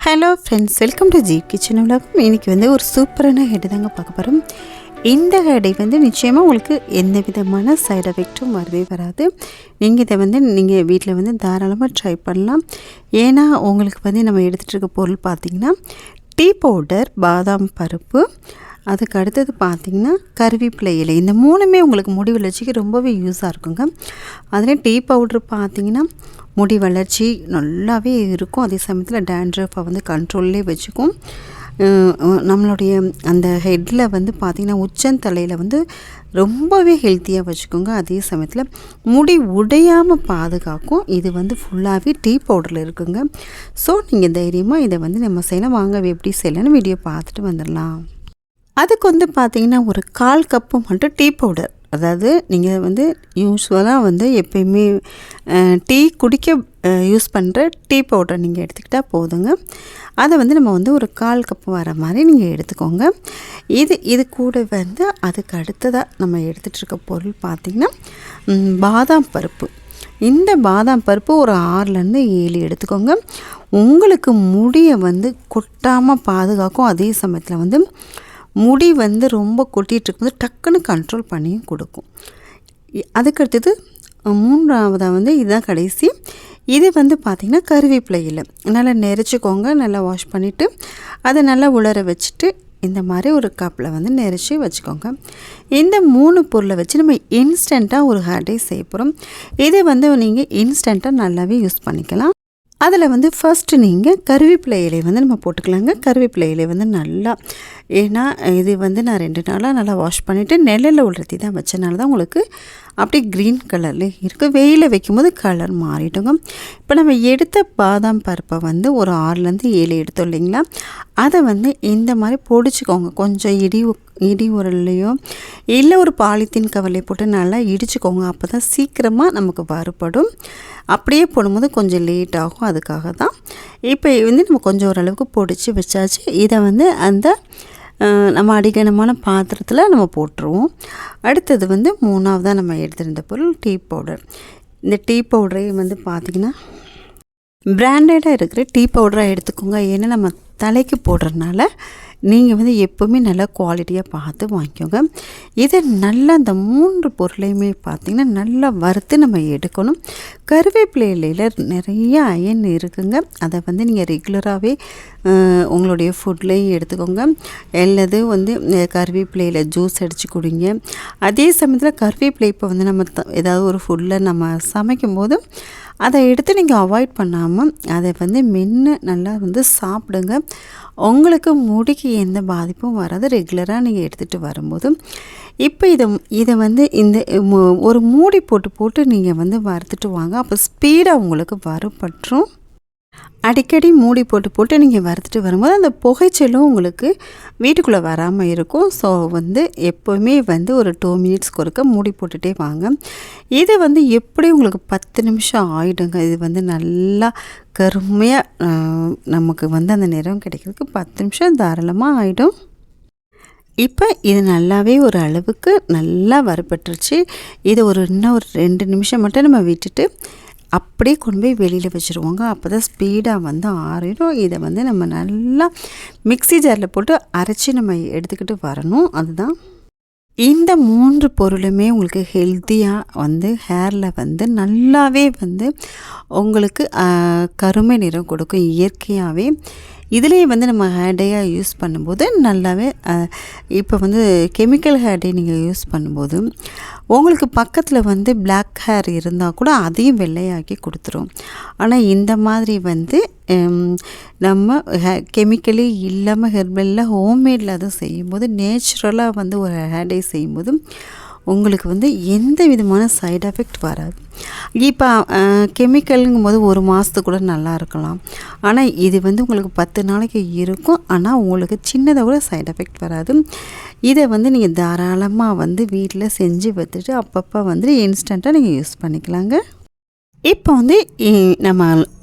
Hello friends welcome to G kitchen உலகம் இன்றைக்கி வந்து ஒரு சூப்பரான ஹெட் தாங்க பார்க்க போகிறோம் இந்த ஹெடை வந்து நிச்சயமாக உங்களுக்கு எந்த விதமான சைடு எஃபெக்ட்டும் வரவே வராது. நீங்கள் இதை வந்து நீங்கள் வீட்டில் வந்து தாராளமாக ட்ரை பண்ணலாம். ஏன்னா உங்களுக்கு வந்து நம்ம எடுத்துகிட்டு இருக்க பொருள் பார்த்திங்கன்னா டீ பவுடர் பாதாம் பருப்பு அதுக்கு அடுத்தது பார்த்திங்கன்னா கருவேப்பிலை இலை. இந்த மூணுமே உங்களுக்கு முடி வளர்ச்சிக்கு ரொம்பவே யூஸாக இருக்குங்க. அதுலேயும் டீ பவுட்ரு பார்த்திங்கன்னா முடி வளர்ச்சி நல்லாவே இருக்கும். அதே சமயத்தில் டேண்ட்ரஃபை வந்து கண்ட்ரோல்லே வச்சுக்கும். நம்மளுடைய அந்த ஹெட்டில் வந்து பார்த்திங்கன்னா உச்சந்தலையில் வந்து ரொம்பவே ஹெல்த்தியாக வச்சுக்கோங்க. அதே சமயத்தில் முடி உடையாமல் பாதுகாக்கும். இது வந்து ஃபுல்லாகவே டீ பவுடரில் இருக்குங்க. ஸோ நீங்கள் தைரியமாக இதை வந்து நம்ம செய்யலாம் வாங்க எப்படி செய்யலாம்னு வீடியோ பார்த்துட்டு வந்துடலாம். அதுக்கு வந்து பார்த்திங்கன்னா ஒரு கால் கப்பு மட்டும் டீ பவுடர். அதாவது நீங்கள் வந்து யூஸ்வலாக வந்து எப்பயுமே டீ குடிக்க யூஸ் பண்ணுற டீ பவுடர் நீங்கள் எடுத்துக்கிட்டால் போதுங்க. அதை வந்து நம்ம வந்து ஒரு கால் கப்பு வர மாதிரி நீங்கள் எடுத்துக்கோங்க. இது இது கூட வந்து அதுக்கு அடுத்ததாக நம்ம எடுத்துகிட்டு இருக்க பொருள் பார்த்திங்கன்னா பாதாம் பருப்பு. இந்த பாதாம் பருப்பு ஒரு ஆறுலேருந்து ஏழு எடுத்துக்கோங்க. உங்களுக்கு முடியை வந்து கொட்டாமல் பாதுகாக்கும் அதே சமயத்தில் வந்து முடி வந்து ரொம்ப கொட்டிகிட்டு இருக்கும்போது டக்குன்னு கண்ட்ரோல் பண்ணியும் கொடுக்கும். அதுக்கடுத்தது மூன்றாவதாக வந்து இதுதான் கடைசி. இது வந்து பார்த்திங்கன்னா கருவேப்பிலை இல்லை நல்லா நெரிச்சிக்கோங்க நல்லா வாஷ் பண்ணிவிட்டு அதை நல்லா உலர வச்சுட்டு இந்த மாதிரி ஒரு கப்பில் வந்து நெரிச்சு வச்சுக்கோங்க. இந்த மூணு பொருளை வச்சு நம்ம இன்ஸ்டண்ட்டாக ஒரு ஹேர் டே செய்ய போகிறோம் இதை வந்து நீங்கள் இன்ஸ்டண்ட்டாக நல்லாவே யூஸ் பண்ணிக்கலாம். அதில் வந்து ஃபர்ஸ்ட்டு நீங்கள் கருவேப்பிலை இலை வந்து நம்ம போட்டுக்கலாங்க. கருவேப்பிலை இலை வந்து நல்லா ஏன்னா இது வந்து நான் ரெண்டு நாளாக நல்லா வாஷ் பண்ணிவிட்டு நெல்லில் உலர்த்தி தான் வச்சனால தான் உங்களுக்கு அப்படியே க்ரீன் கலரில் இருக்குது வெயிலில் வைக்கும்போது கலர் மாறிடுங்க. இப்போ நம்ம எடுத்த பாதாம் பருப்பை வந்து ஒரு ஆறுலேருந்து ஏழு எடுத்தோம் இல்லைங்களா? அதை வந்து இந்த மாதிரி பொடிச்சுக்கோங்க. கொஞ்சம் இடி இடி உரல்லையோ இல்லை ஒரு பாலித்தீன் கவலை போட்டு நல்லா இடிச்சுக்கோங்க. அப்போ தான் சீக்கிரமாக நமக்கு வறுபடும். அப்படியே போடும்போது கொஞ்சம் லேட் ஆகும். அதுக்காக தான். இப்போ வந்து நம்ம கொஞ்சம் ஓரளவுக்கு பொடிச்சு வச்சாச்சு. இதை வந்து அந்த நம்ம அடிகனமான பாத்திரத்தில் நம்ம போட்டுருவோம். அடுத்தது வந்து மூணாவதாக நம்ம எடுத்திருந்த பொருள் டீ பவுடர். இந்த டீ பவுடரை வந்து பார்த்திங்கன்னா பிராண்டடாக இருக்கிற டீ பவுடராக எடுத்துக்கோங்க. ஏன்னா நம்ம தலைக்கு போடுறதுனால நீங்கள் வந்து எப்போவுமே நல்லா குவாலிட்டியாக பார்த்து வாங்கிக்கோங்க. இதை நல்லா அந்த மூன்று பொருளையுமே பார்த்திங்கன்னா நல்லா வறுத்து நம்ம எடுக்கணும். கருவேப்பிலையில நிறைய அயன் இருக்குங்க. அதை வந்து நீங்கள் ரெகுலராகவே உங்களுடைய ஃபுட்லேயும் எடுத்துக்கோங்க. அல்லது வந்து கருவேப்பிலையில் ஜூஸ் அடித்து குடிங்க. அதே சமயத்தில் கருவேப்பிலை இப்போ வந்து நம்ம த- ஏதாவது ஒரு ஃபுட்டில் நம்ம சமைக்கும்போது அதை எடுத்து நீங்கள் அவாய்ட் பண்ணாமல் அதை வந்து மென்று நல்லா வந்து சாப்பிடுங்க. உங்களுக்கு முடிக்கு எந்த பாதிப்பும் வராது. ரெகுலராக நீங்கள் எடுத்துகிட்டு வரும்போது இப்போ இதை இதை வந்து இந்த ஒரு மூடி போட்டு போட்டு நீங்கள் வந்து வறுத்துட்டு வாங்க. அப்போ ஸ்பீடாக உங்களுக்கு வறுபற்றும் அடிக்கடி மூடி போட்டு போட்டு நீங்கள் வறுத்துட்டு வரும்போது அந்த புகைச்சலும் உங்களுக்கு வீட்டுக்குள்ளே வராமல் இருக்கும். ஸோ வந்து எப்போவுமே வந்து ஒரு டூ மினிட்ஸ்க்கு ஒருக்க மூடி போட்டுகிட்டே வாங்க. இது வந்து எப்படி உங்களுக்கு பத்து நிமிஷம் ஆகிடுங்க இது வந்து நல்லா கருமையாக நமக்கு வந்து அந்த நிறம் கிடைக்கிறதுக்கு பத்து நிமிஷம் தாராளமாக ஆகிடும் இப்போ இது நல்லாவே ஒரு அளவுக்கு நல்லா வரப்பட்டுருச்சு இது ஒரு இன்னும் ஒரு ரெண்டு நிமிஷம் மட்டும் நம்ம விட்டுட்டு அப்படியே கொண்டு போய் வெளியில் வச்சுருவாங்க. அப்போ தான் ஸ்பீடாக வந்து ஆறிடும். இதை வந்து நம்ம நல்லா மிக்ஸி ஜாரில் போட்டு அரைச்சி நம்ம எடுத்துக்கிட்டு வரணும். அதுதான் இந்த மூன்று பொருளுமே உங்களுக்கு ஹெல்த்தியாக வந்து ஹேரில் வந்து நல்லாவே வந்து உங்களுக்கு கருமை நிறம் கொடுக்கும். இயற்கையாகவே இதுலேயே வந்து நம்ம ஹேர்டேயாக யூஸ் பண்ணும்போது நல்லாவே இப்போ வந்து கெமிக்கல் ஹேர்டே நீங்கள் யூஸ் பண்ணும்போது உங்களுக்கு பக்கத்தில் வந்து பிளாக் ஹேர் இருந்தால் கூட அதையும் வெள்ளையாக்கி கொடுத்துரும். ஆனால் இந்த மாதிரி வந்து நம்ம கெமிக்கலி இல்லாமல் ஹெர்பலில் ஹோம்மேடில் அதை செய்யும்போது நேச்சுரலாக வந்து ஒரு ஹேர் டே செய்யும்போது உங்களுக்கு வந்து எந்த விதமான சைடு எஃபெக்ட் வராது. இப்போ கெமிக்கலுங்கும் போது ஒரு மாதத்துக்கு கூட நல்லா இருக்கலாம். ஆனால் இது வந்து உங்களுக்கு பத்து நாளைக்கு இருக்கும். ஆனால் உங்களுக்கு சின்னதாக கூட சைடு எஃபெக்ட் வராது. இதை வந்து நீங்கள் தாராளமாக வந்து வீட்டில் செஞ்சு வச்சுட்டு அப்பப்போ வந்து இன்ஸ்டண்ட்டாக நீங்கள் யூஸ் பண்ணிக்கலாங்க. இப்போ வந்து நம்ம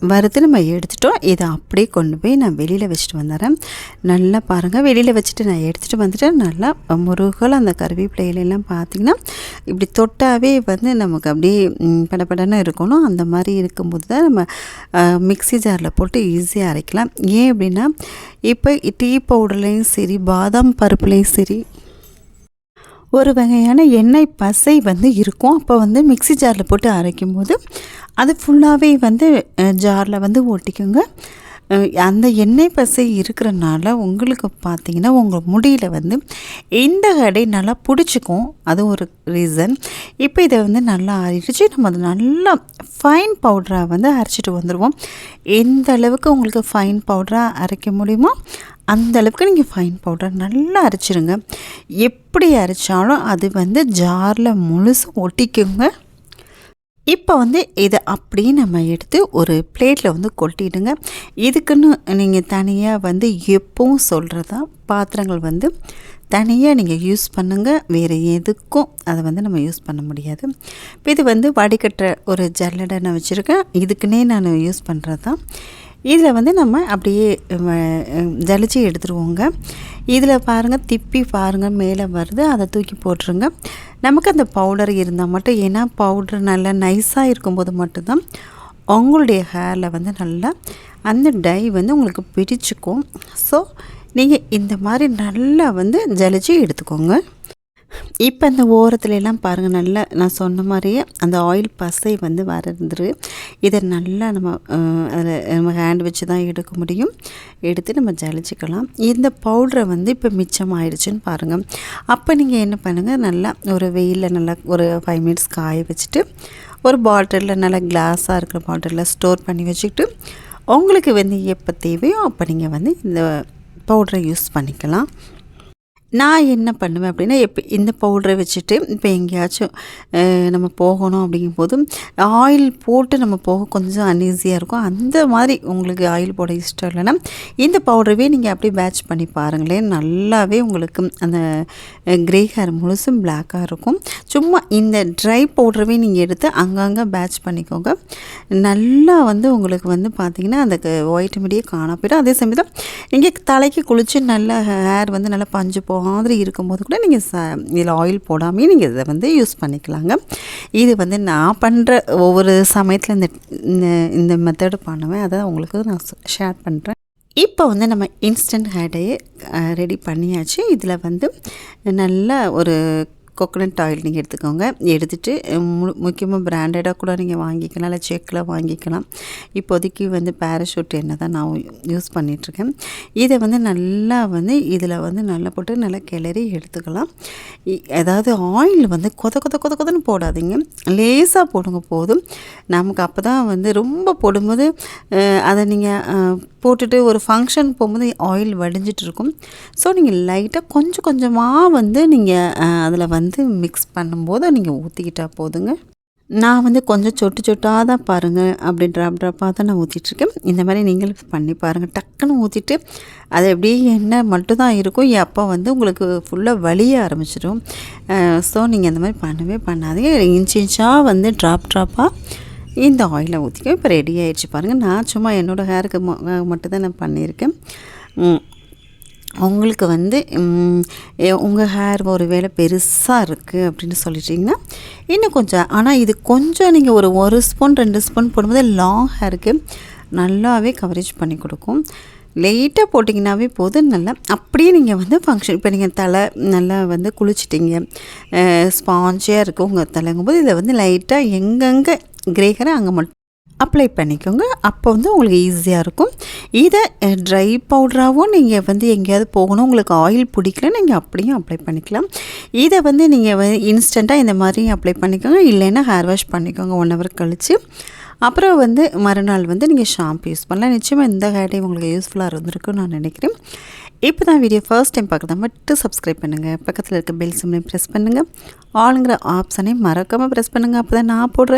வறுத்து நம்ம எடுத்துட்டோம். இதை அப்படியே கொண்டு போய் நான் வெளியில் வச்சுட்டு வந்துடுறேன். நல்லா பாருங்கள் வெளியில் வச்சுட்டு நான் எடுத்துகிட்டு வந்துட்டேன் நல்லா முருகல் அந்த கருவேப்பிலையிலெல்லாம் பார்த்திங்கன்னா இப்படி தொட்டாவே வந்து நமக்கு அப்படியே படப்படன்னு இருக்கணும். அந்த மாதிரி இருக்கும்போது தான் நம்ம மிக்ஸி ஜாரில் போட்டு ஈஸியாக அரைக்கலாம். ஏன் அப்படின்னா இப்போ டீ பவுடர்லேயும் சரி பாதாம் பருப்புலேயும் சரி ஒரு வகையான எண்ணெய் பசை வந்து இருக்கும். அப்போ வந்து மிக்ஸி ஜாரில் போட்டு அரைக்கும் போது அது ஃபுல்லாகவே வந்து ஜாரில் வந்து ஒட்டிக்குங்க அந்த எண்ணெய் பசை இருக்கிறனால உங்களுக்கு பார்த்தீங்கன்னா உங்கள் முடியில் வந்து இந்த கடை நல்லா பிடிச்சிக்கும் அது ஒரு ரீசன் இப்போ இதை வந்து நல்லா அரைச்சி நம்ம அதை நல்லா ஃபைன் பவுடராக வந்து அரைச்சிட்டு வந்துடுவோம் எந்த அளவுக்கு உங்களுக்கு ஃபைன் பவுடராக அரைக்க முடியுமோ அந்த அளவுக்கு நீங்கள் ஃபைன் பவுடர் நல்லா அரைச்சிருங்க. எப்படி அரைச்சாலும் அது வந்து ஜாரில் முழுசு ஒட்டிக்குங்க. இப்போ வந்து இதை அப்படியே நம்ம எடுத்து ஒரு பிளேட்டில் வந்து கொட்டிடுங்க. இதுக்குன்னு நீங்கள் தனியாக வந்து எப்பவும் சொல்கிறதா பாத்திரங்கள் வந்து தனியாக நீங்கள் யூஸ் பண்ணுங்கள் வேறு எதுக்கும் அதை வந்து நம்ம யூஸ் பண்ண முடியாது. இப்போ இது வந்து வடிகட்டுற ஒரு ஜல்லடை நான் வச்சுருக்கேன். இதுக்குன்னே நான் யூஸ் பண்ணுறது தான் இதில் வந்து நம்ம அப்படியே ஜலிச்சு எடுத்துருவோங்க. இதில் பாருங்கள் திப்பி பாருங்கள் மேலே வருது அதை தூக்கி போட்டுருங்க. நமக்கு அந்த பவுடர் இருந்தால் மட்டும் ஏன்னா பவுடர் நல்லா நைஸாக இருக்கும்போது மட்டும்தான் உங்களுடைய ஹேரில் வந்து நல்லா அந்த டை வந்து உங்களுக்கு பிடிச்சிக்கும். ஸோ நீங்கள் இந்த மாதிரி நல்லா வந்து ஜலிச்சு எடுத்துக்கோங்க. இப்போ இந்த ஓரத்துலலாம் பாருங்கள் நல்லா நான் சொன்ன மாதிரியே அந்த ஆயில் பசை வந்து வரந்துரு இதை நல்லா நம்ம அதில் நம்ம ஹேண்ட் வச்சு தான் எடுக்க முடியும். எடுத்து நம்ம ஜலிச்சிக்கலாம். இந்த பவுடரை வந்து இப்போ மிச்சம் ஆயிடுச்சுன்னு பாருங்கள் அப்போ நீங்கள் என்ன பண்ணுங்கள் நல்லா ஒரு வெயிலில் நல்லா ஒரு ஃபைவ் மினிட்ஸ் காய வச்சுட்டு ஒரு பாட்டிலில் நல்லா கிளாஸாக இருக்கிற பாட்டிலில் ஸ்டோர் பண்ணி வச்சுக்கிட்டு உங்களுக்கு வந்து எப்போ தேவையோ அப்போ நீங்கள் வந்து இந்த பவுடரை யூஸ் பண்ணிக்கலாம். நான் என்ன பண்ணுவேன் அப்படின்னா இப்போ இந்த பவுடரை வச்சுட்டு இப்போ எங்கேயாச்சும் நம்ம போகணும் அப்படிங்கும்போது ஆயில் போட்டு நம்ம போக கொஞ்சம் அன்ஈஸியாக இருக்கும். அந்த மாதிரி உங்களுக்கு ஆயில் போட இஷ்டம் இல்லைன்னா இந்த பவுடரவே நீங்கள் அப்படியே பேட்ச் பண்ணி பாருங்களேன். நல்லாவே உங்களுக்கு அந்த க்ரே ஹேர் முழுசும் பிளாக்காக இருக்கும். சும்மா இந்த ட்ரை பவுடரவே நீங்கள் எடுத்து அங்கங்கே பேட்ச் பண்ணிக்கோங்க. நல்லா வந்து உங்களுக்கு வந்து பார்த்திங்கன்னா அந்த ஒயிட் மீடியே காண போயிடும். அதே சமயத்தில் நீங்கள் தலைக்கு குளித்து நல்ல ஹேர் வந்து நல்லா பஞ்சு மாதிரி இருக்கும்போது கூட நீங்கள் ச இதில் ஆயில் போடாமே நீங்கள் இதை வந்து யூஸ் பண்ணிக்கலாங்க. இது வந்து நான் பண்ணுற ஒவ்வொரு சமயத்தில் இந்த இந்த- இந்த மெத்தடு பண்ணுவேன். அதை உங்களுக்கு நான் ஷேர் பண்ணுறேன் இப்போ வந்து நம்ம இன்ஸ்டன்ட் ஹேடையே ரெடி பண்ணியாச்சு. இதில் வந்து நல்ல ஒரு கோகனட் ஆயில் நீங்கள் எடுத்துக்கோங்க. எடுத்துகிட்டு மு முக்கியமாக பிராண்டடாக கூட நீங்கள் வாங்கிக்கலாம் இல்லை செக்கில் வாங்கிக்கலாம். இப்போதைக்கு வந்து பேராஷூட் எண்ணெய் தான் நான் யூஸ் பண்ணிகிட்ருக்கேன் இதை வந்து நல்லா வந்து இதில் வந்து நல்லா போட்டு நல்லா கிளறி எடுத்துக்கலாம். இ- அதாவது ஆயில் வந்து கொத கொத கொத கொதன்னு போடாதீங்க. லேசாக போடுங்க போதும். நமக்கு அப்போ தான் வந்து ரொம்ப போடும்போது அதை நீங்கள் போட்டுட்டு ஒரு ஃபங்க்ஷன் போகும்போது ஆயில் வடிஞ்சிட்டு இருக்கும். ஸோ நீங்கள் லைட்டாக கொஞ்சம் கொஞ்சமாக வந்து நீங்கள் அதில் வந்து வந்து மிக்ஸ் பண்ணும்போது நீங்கள் ஊற்றிக்கிட்டால் போதுங்க. நான் வந்து கொஞ்சம் சொட்டு சொட்டாக தான் பாருங்கள் அப்படி ட்ராப் ட்ராப்பாக தான் நான் ஊற்றிட்டுருக்கேன் இந்த மாதிரி நீங்களும் பண்ணி பாருங்கள் டக்குன்னு ஊற்றிட்டு அது அப்படியே எண்ணெய் மட்டும் தான் இருக்கும் அப்போ வந்து உங்களுக்கு ஃபுல்லாக வலிய ஆரம்பிச்சிடும். ஸோ நீங்கள் அந்த மாதிரி பண்ணவே பண்ணாதீங்க. இன்ச் இன்ச்சாக வந்து ட்ராப் ட்ராப்பாக இந்த ஆயிலை ஊற்றிக்க இப்போ ரெடி ஆகிடுச்சு பாருங்கள் நான் சும்மா என்னோடய ஹேருக்கு மட்டும் தான் நான் பண்ணியிருக்கேன். உங்களுக்கு வந்து உங்கள் ஹேர் ஒரு வேலை பெருசாக இருக்குது அப்படின்னு சொல்லிட்டிங்கன்னா இன்னும் கொஞ்சம் ஆனால் இது கொஞ்சம் நீங்கள் ஒரு ஒரு ஸ்பூன் ரெண்டு ஸ்பூன் போடும்போது லாங் ஹேருக்கு நல்லாவே கவரேஜ் பண்ணி கொடுக்கும். லைட்டாக போட்டிங்கனாவே போதும் நல்லா அப்படியே நீங்கள் வந்து ஃபங்க்ஷன் இப்போ நீங்கள் தலை நல்லா வந்து குளிச்சிட்டிங்க ஸ்பாஞ்சியாக இருக்குது உங்கள் தலைங்கும்போது இதை வந்து லைட்டாக எங்கெங்கே கிரேகரை அங்கே மட்டும் அப்ளை பண்ணிக்கோங்க. அப்போ வந்து உங்களுக்கு ஈஸியாக இருக்கும். இதை ட்ரை பவுடராகவும் நீங்கள் வந்து எங்கேயாவது போகணும். உங்களுக்கு ஆயில் பிடிக்கல நீங்கள் அப்படியும் அப்ளை பண்ணிக்கலாம். இதை வந்து நீங்கள் வந்து இன்ஸ்டண்ட்டாக இந்த மாதிரி அப்ளை பண்ணிக்கோங்க. இல்லைன்னா ஹேர் வாஷ் பண்ணிக்கோங்க ஒன் ஹவர் கழித்து அப்புறம் வந்து மறுநாள் வந்து நீங்கள் ஷாம்பு யூஸ் பண்ணலாம். நிச்சயமாக இந்த ஹேர் உங்களுக்கு யூஸ்ஃபுல்லாக இருந்திருக்குன்னு நான் நினைக்கிறேன். இப்போ தான் வீடியோ ஃபர்ஸ்ட் டைம் பார்க்குறதா மட்டும் சப்ஸ்கிரைப் பண்ணுங்கள் பக்கத்தில் இருக்க பெல் சிம்லையும் ப்ரெஸ் பண்ணுங்கள் ஆளுங்கிற ஆப்ஷனையும் மறக்காமல் ப்ரெஸ் பண்ணுங்கள் அப்போ தான் நான் போடுற